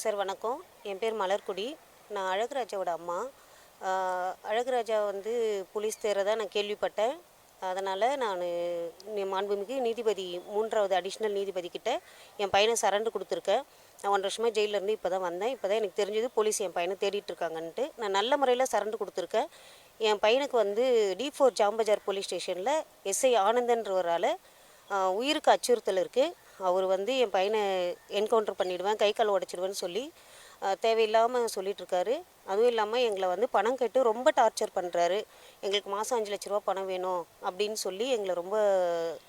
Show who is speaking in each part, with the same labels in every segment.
Speaker 1: Sir வணக்கம். என் பேர் மலர்குடி. நான் அழகுராஜாவோட அம்மா. அழகுராஜா வந்து போலீஸ் தேர்தான் நான் கேள்விப்பட்டேன். அதனால் நான் மாண்புமிகு நீதிபதி மூன்றாவது அடிஷ்னல் நீதிபதி கிட்ட என் பையனை சரண்டு கொடுத்துருக்கேன். நான் ஒன்றரை வருஷமாக ஜெயில்ல இருந்து இப்போ தான் வந்தேன். இப்போ தான் எனக்கு தெரிஞ்சது போலீஸ் என் பையனை தேடிட்டு இருக்காங்கன்ட்டு நான் நல்ல முறையில் சரண்டு கொடுத்துருக்கேன். என் பையனுக்கு வந்து டி ஃபோர் ஜாம்பஜார் போலீஸ் ஸ்டேஷனில் எஸ்ஐ ஆனந்தன்றவரால் உயிருக்கு அச்சுறுத்தல் இருக்குது அவர் வந்து என் பையனை என்கவுண்டர் பண்ணிவிடுவேன் கை கால் உடச்சிடுவேன்னு சொல்லி தேவையில்லாமல் சொல்லிகிட்ருக்காரு அதுவும் இல்லாமல் எங்களை வந்து பணம் கேட்டு ரொம்ப டார்ச்சர் பண்ணுறாரு எங்களுக்கு மாதம் அஞ்சு லட்ச ரூபா பணம் வேணும் அப்படின்னு சொல்லி எங்களை ரொம்ப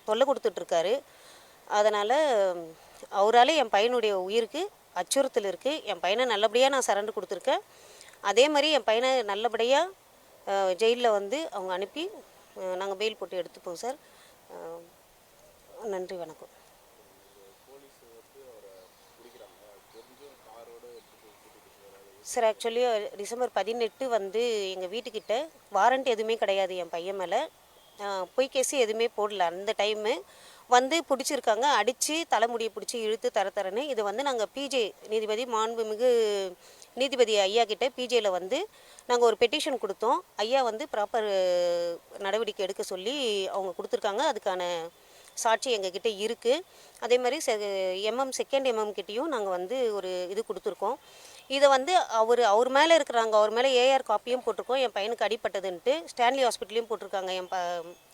Speaker 1: தொல்லை கொடுத்துட்ருக்காரு அதனால் அவரால் என் பையனுடைய உயிருக்கு அச்சுறுத்தல் இருக்குது என் பையனை நல்லபடியாக நான் சரண்டு கொடுத்துருக்கேன். அதே மாதிரி என் பையனை நல்லபடியாக ஜெயிலில் வந்து அவங்க அனுப்பி நாங்கள் பெயில் போட்டு எடுத்துப்போம் சார். நன்றி வணக்கம். சார் ஆக்சுவலி டிசம்பர் பதினெட்டு வந்து எங்கள் வீட்டுக்கிட்ட வாரண்ட் எதுவுமே கிடையாது என் பையன் மேலே. பொய் கேஸு எதுவுமே போடல. அந்த டைமு வந்து பிடிச்சிருக்காங்க. அடித்து தலைமுடியை பிடிச்சி இழுத்து தர தரன்னு இது வந்து நாங்கள் பிஜே நீதிபதி மாண்புமிகு நீதிபதி ஐயா கிட்ட பிஜேயில் வந்து நாங்கள் ஒரு பெட்டிஷன் கொடுத்தோம். ஐயா வந்து ப்ராப்பர் நடவடிக்கை எடுக்க சொல்லி அவங்க கொடுத்துருக்காங்க. அதுக்கான சாட்சி எங்ககிட்ட இருக்குது அதே மாதிரி செ எம்எம் செகண்ட் எம்எம் கிட்டேயும் நாங்கள் வந்து ஒரு இது கொடுத்துருக்கோம். இதை வந்து அவர் அவர் மேலே இருக்கிறாங்க. அவர் மேலே ஏஆர் காப்பியும் போட்டிருக்கோம். என் பையனுக்கு அடிப்பட்டதுன்ட்டு ஸ்டான்லி ஹாஸ்பிட்டலையும் போட்டிருக்காங்க. என் ப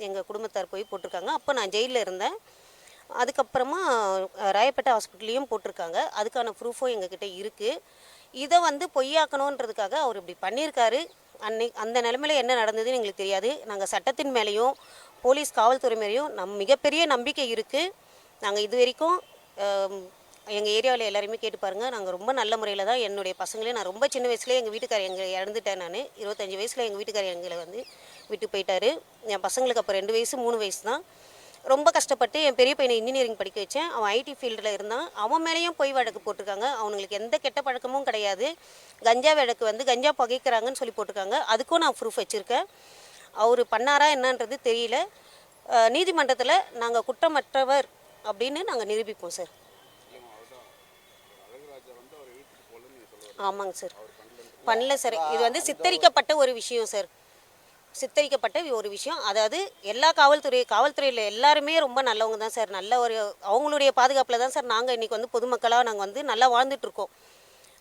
Speaker 1: எங்கள் குடும்பத்தார் போய் போட்டிருக்காங்க. அப்போ நான் ஜெயிலில் இருந்தேன். அதுக்கப்புறமா ராயப்பேட்டை ஹாஸ்பிட்டல்லையும் போட்டிருக்காங்க. அதுக்கான ப்ரூஃபும் எங்ககிட்ட இருக்குது இதை வந்து பொய்யாக்கணுன்றதுக்காக அவர் இப்படி பண்ணியிருக்காரு. அன்னை அந்த நிலமையில என்ன நடந்ததுன்னு எங்களுக்கு தெரியாது. நாங்கள் சட்டத்தின் மேலேயும் போலீஸ் காவல்துறை மேலேயும் நம் மிகப்பெரிய நம்பிக்கை இருக்குது நாங்கள் இது வரைக்கும் எங்கள் ஏரியாவில் எல்லாருமே கேட்டு பாருங்கள் நாங்கள் ரொம்ப நல்ல முறையில் தான் என்னுடைய பசங்களே நான் ரொம்ப சின்ன வயசுலேயே எங்கள் வீட்டுக்காரர் எங்களை இறந்துட்டேன் நான். இருபத்தஞ்சி வயசில் எங்கள் வீட்டுக்காரர் எங்களை வந்து விட்டு போயிட்டாரு. என் பசங்களுக்கு அப்போ ரெண்டு வயசு மூணு வயசு தான். ரொம்ப கஷ்டப்பட்டு என் பெரிய பையனை இன்ஜினியரிங் படிக்க வச்சேன். அவன் ஐடி ஃபீல்டில் இருந்தான். அவன் மேலேயும் பொய் வழக்கு போட்டிருக்காங்க. அவனுங்களுக்கு எந்த கெட்ட பழக்கமும் கிடையாது. கஞ்சா வழக்கு வந்து கஞ்சா புகைக்கிறாங்கன்னு சொல்லி போட்டிருக்காங்க. அதுக்கும் நான் ப்ரூஃப் வச்சுருக்கேன். அவர் பண்ணாரா என்னன்றது தெரியல. நீதிமன்றத்தில் நாங்கள் குற்றமற்றவர் அப்படின்னு நாங்கள் நிரூபிப்போம் சார். ஆமாங்க சார். பண்ணல சார். இது வந்து சித்தரிக்கப்பட்ட ஒரு விஷயம் சார். சித்தரிக்கப்பட்ட ஒரு விஷயம். அதாவது எல்லா காவல்துறை காவல்துறையில் எல்லாருமே ரொம்ப நல்லவங்க தான் சார். நல்ல ஒரு அவங்களுடைய பாதுகாப்பில் தான் சார் நாங்கள் இன்றைக்கி வந்து பொதுமக்களாக நாங்கள் வந்து நல்லா வாழ்ந்துட்டுருக்கோம்.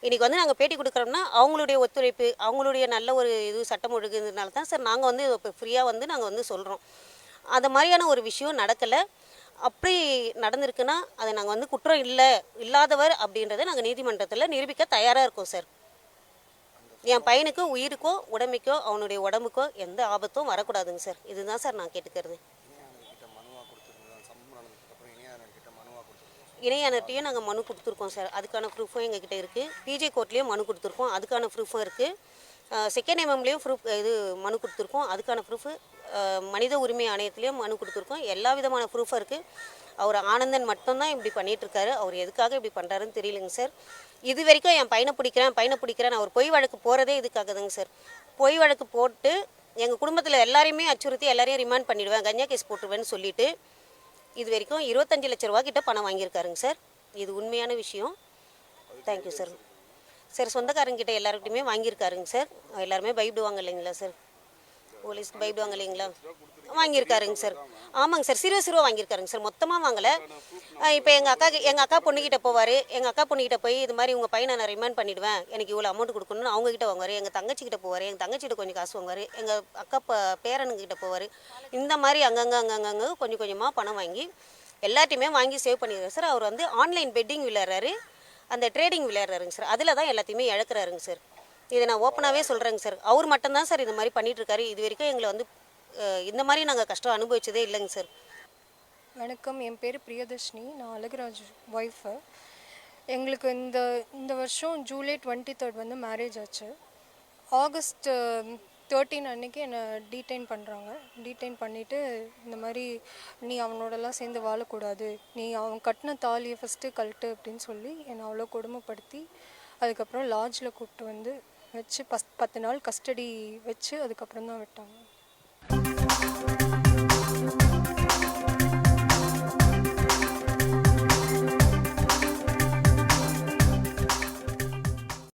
Speaker 1: இன்றைக்கி வந்து நாங்கள் பேட்டி கொடுக்குறோம்னா அவங்களுடைய ஒத்துழைப்பு அவங்களுடைய நல்ல ஒரு இது சட்டம் ஒழுங்குனால தான் சார் நாங்கள் வந்து இப்போ ஃப்ரீயாக வந்து நாங்கள் வந்து சொல்கிறோம் அந்த மாதிரியான ஒரு விஷயம் நடக்கலை. அப்படி நடந்திருக்குன்னா அதை நாங்கள் வந்து குற்றம் இல்லை இல்லாதவர் அப்படின்றத நாங்கள் நீதிமன்றத்தில் நிரூபிக்க தயாராக இருக்கோம் சார். என் பையனுக்கு உயிருக்கோ உடமைக்கோ அவனுடைய உடம்புக்கோ எந்த ஆபத்தும் வரக்கூடாதுங்க சார். இதுதான் சார் நான் கேட்டுக்கிறது. இணையானர்கிட்டையும் நாங்கள் மனு கொடுத்துருக்கோம் சார். அதுக்கான ப்ரூஃபும் எங்ககிட்ட இருக்குது பிஜே கோர்ட்லேயும் மனு கொடுத்துருக்கோம். அதுக்கான ப்ரூஃபும் இருக்குது செகண்ட் எம்எம்லேயும் ப்ரூஃப் இது மனு கொடுத்துருக்கோம். அதுக்கான ப்ரூஃபு மனித உரிமை ஆணையத்துலேயும் மனு கொடுத்துருக்கோம். எல்லா விதமான ப்ரூஃபாக இருக்குது அவர் ஆனந்தன் மட்டும்தான் இப்படி பண்ணிகிட்ருக்காரு அவர் எதுக்காக இப்படி பண்ணுறாருன்னு தெரியலங்க சார் இது வரைக்கும் என் பையனை பிடிக்கிறேன் பையனை பிடிக்கிறேன். அவர் பொய் வழக்கு போகிறதே இதுக்காக தாங்க சார் பொய் வழக்கு போட்டு எங்கள் குடும்பத்தில் எல்லாரையுமே அச்சுறுத்தி எல்லாரையும் ரிமாண்ட் பண்ணிவிடுவேன் கஞ்சா கேஸ் போட்டுருவேன்னு சொல்லிவிட்டு இது வரைக்கும் இருபத்தஞ்சு லட்ச ரூபா கிட்ட பணம் வாங்கியிருக்காருங்க சார் இது உண்மையான விஷயம். தேங்க்யூ சார் சார் சொந்தக்காரங்கிட்ட எல்லாருக்கிட்டையுமே வாங்கியிருக்காருங்க சார். எல்லாருமே பயப்படுவாங்க இல்லைங்களா சார்? போலீஸ்க்கு பயப்படுவாங்க இல்லைங்களா? வாங்கியிருக்காருங்க சார். ஆமாங்க சார் சிறுவ சிறுவ வாங்கியிருக்காருங்க சார். மொத்தமாக வாங்கலை. இப்போ எங்கள் அக்கா எங்கள் அக்கா பொண்ணுக்கிட்ட போவார். எங்கள் அக்கா பொண்ணுக்கிட்ட போய் இது மாதிரி உங்கள் பையனை நான் ரிமைண்ட் பண்ணிடுவேன். எனக்கு இவ்வளோ அமௌண்ட் கொடுக்கணும்னு அவங்கக்கிட்ட வாங்குவார். எங்கள் தங்கச்சிக்கிட்ட போவார். எங்கள் தங்கச்சிகிட்ட கொஞ்சம் காசு வாங்குவார். எங்கள் அக்கா ப பேரனுங்கிட்ட போவார். இந்த மாதிரி அங்கங்கே அங்கங்கே கொஞ்சம் கொஞ்சமாக பணம் வாங்கி எல்லாத்தையுமே வாங்கி சேவ் பண்ணிடுறாரு சார் அவர் வந்து ஆன்லைன் பெட்டிங் விளையாடுறாரு. அந்த ட்ரேடிங் விளையாடுறாருங்க சார் அதில் தான் எல்லாத்தையுமே இழக்கிறாருங்க சார் இதை நான் ஓப்பனாகவே சொல்கிறேங்க சார் அவர் மட்டும்தான் சார் இந்த மாதிரி பண்ணிகிட்ருக்காரு இது வரைக்கும் எங்களை வந்து இந்த மாதிரி நாங்கள் கஷ்டம் அனுபவிச்சதே இல்லைங்க சார்
Speaker 2: வணக்கம். என் பேர் பிரியதர்ஷினி. நான் அழகுராஜ் ஒய்ஃபு எங்களுக்கு இந்த இந்த வருஷம் ஜூலை டுவெண்ட்டி தேர்ட் வந்து மேரேஜ் ஆச்சு. ஆகஸ்ட் தேர்ட்டீன் அன்னைக்கு என்னை டீடைன் பண்ணுறாங்க டீடைன் பண்ணிவிட்டு இந்த மாதிரி நீ அவனோடலாம் சேர்ந்து வாழக்கூடாது. நீ அவன் கட்டின தாலியை ஃபஸ்ட்டு கழட்டு அப்படின்னு சொல்லி என்னை அவ்வளோ கொடுமைப்படுத்தி அதுக்கப்புறம் லாட்ஜில் கூப்பிட்டு வந்து வச்சு பஸ் பத்து நாள் கஸ்டடி வச்சு அதுக்கப்புறம் தான் விட்டாங்க.